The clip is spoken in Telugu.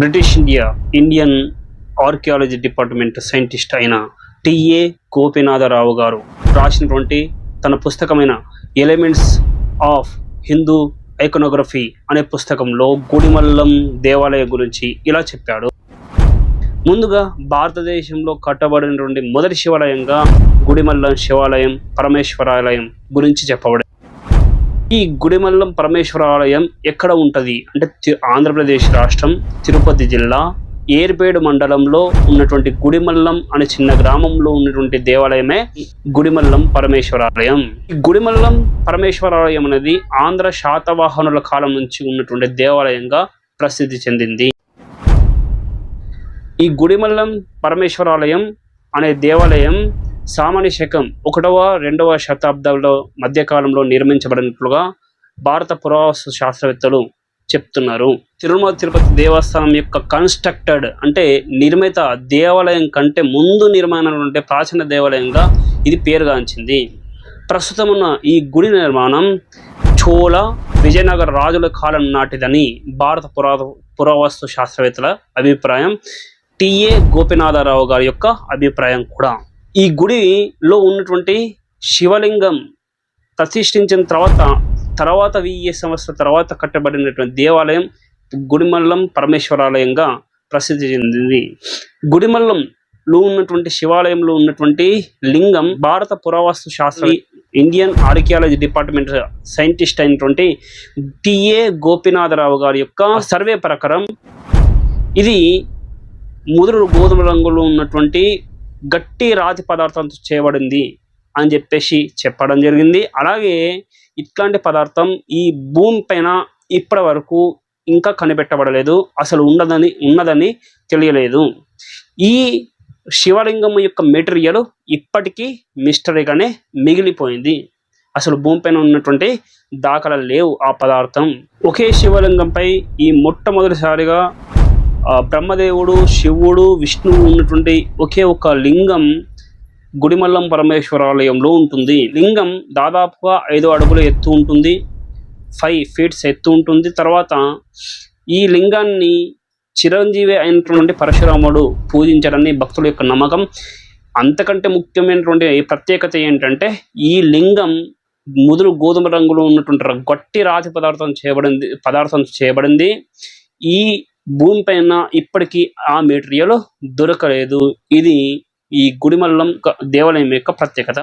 British India Indian archaeology department scientist అయిన టిఏ గోపినాథరావు గారు రాసినటువంటి తన పుస్తకమైన ఎలిమెంట్స్ ఆఫ్ హిందూ ఐకోనోగ్రఫీ అనే పుస్తకంలో గుడిమల్లం దేవాలయం గురించి ఇలా చెప్పాడు. ముందుగా భారతదేశంలో కట్టబడినటువంటి మొదటి శివాలయంగా గుడిమల్లం శివాలయం పరమేశ్వరాలయం గురించి చెప్పబడింది. ఈ గుడిమల్లం పరమేశ్వరాలయం ఎక్కడ ఉంటుంది? అంటే ఆంధ్రప్రదేశ్ రాష్ట్రం తిరుపతి జిల్లా ఏర్పేడు మండలంలో ఉన్నటువంటి గుడిమల్లం అనే చిన్న గ్రామంలో ఉన్నటువంటి దేవాలయమే గుడిమల్లం పరమేశ్వరాలయం. ఈ గుడిమల్లం పరమేశ్వరాలయం అనేది ఆంధ్ర శాతవాహనుల కాలం నుంచి ఉన్నటువంటి దేవాలయంగా ప్రసిద్ధి చెందింది. ఈ గుడిమల్లం పరమేశ్వరాలయం అనే దేవాలయం సామాన్య శకం ఒకటవ రెండవ శతాబ్దాల్లో మధ్యకాలంలో నిర్మించబడినట్లుగా భారత పురావస్తు శాస్త్రవేత్తలు చెప్తున్నారు. తిరుమల తిరుపతి దేవస్థానం యొక్క కన్స్ట్రక్టెడ్ అంటే నిర్మిత దేవాలయం కంటే ముందు నిర్మాణమైనటువంటి ప్రాచీన దేవాలయంగా ఇది పేరుగాంచింది. ప్రస్తుతం ఉన్న ఈ గుడి నిర్మాణం చోళ విజయనగర రాజుల కాలం నాటిదని భారత పురా పురావస్తు శాస్త్రవేత్తల అభిప్రాయం. టిఏ గోపినాథరావు గారి యొక్క అభిప్రాయం కూడా. ఈ గుడిలో ఉన్నటువంటి శివలింగం ప్రతిష్ఠించిన తర్వాత తర్వాత వెయ్యి సంవత్సరాల తర్వాత కట్టబడినటువంటి దేవాలయం గుడిమల్లం పరమేశ్వరాలయంగా ప్రసిద్ధి చెందింది. గుడిమల్లంలో ఉన్నటువంటి శివాలయంలో ఉన్నటువంటి లింగం భారత పురావస్తు శాస్త్ర ఇండియన్ ఆర్కియాలజీ డిపార్ట్మెంట్ సైంటిస్ట్ అయినటువంటి టిఏ గోపినాథరావు గారి యొక్క సర్వే ప్రకారం ఇది ముదురు గోధుమ రంగులో ఉన్నటువంటి గట్టి రాతి పదార్థంతో చేయబడింది అని చెప్పేసి చెప్పడం జరిగింది. అలాగే ఇట్లాంటి పదార్థం ఈ భూమి పైన ఇప్పటి వరకు ఇంకా కనిపెట్టబడలేదు. అసలు ఉండదని ఉన్నదని తెలియలేదు. ఈ శివలింగం యొక్క మెటీరియల్ ఇప్పటికీ మిస్టరీగానే మిగిలిపోయింది. అసలు భూమిపైన ఉన్నటువంటి దాఖలు లేవు ఆ పదార్థం. ఒకే శివలింగంపై ఈ మొట్టమొదటిసారిగా బ్రహ్మదేవుడు శివుడు విష్ణువు ఉన్నటువంటి ఒకే ఒక లింగం గుడిమల్లం పరమేశ్వరాలయంలో ఉంటుంది. లింగం దాదాపుగా ఐదు అడుగుల ఎత్తు ఉంటుంది. ఫైవ్ ఫీట్స్ ఎత్తు ఉంటుంది. తర్వాత ఈ లింగాన్ని చిరంజీవి అయినటువంటి పరశురాముడు పూజించారని భక్తుల యొక్క నమ్మకం. అంతకంటే ముఖ్యమైనటువంటి ప్రత్యేకత ఏంటంటే ఈ లింగం ముదురు గోధుమ రంగులో ఉన్నటువంటి గట్టి రాతి పదార్థం చేయబడింది పదార్థం చేయబడింది. ఈ భూమి పైన ఇప్పటికీ ఆ మెటీరియల్ దొరకలేదు. ఇది ఈ గుడిమల్లం దేవాలయం యొక్క ప్రత్యేకత.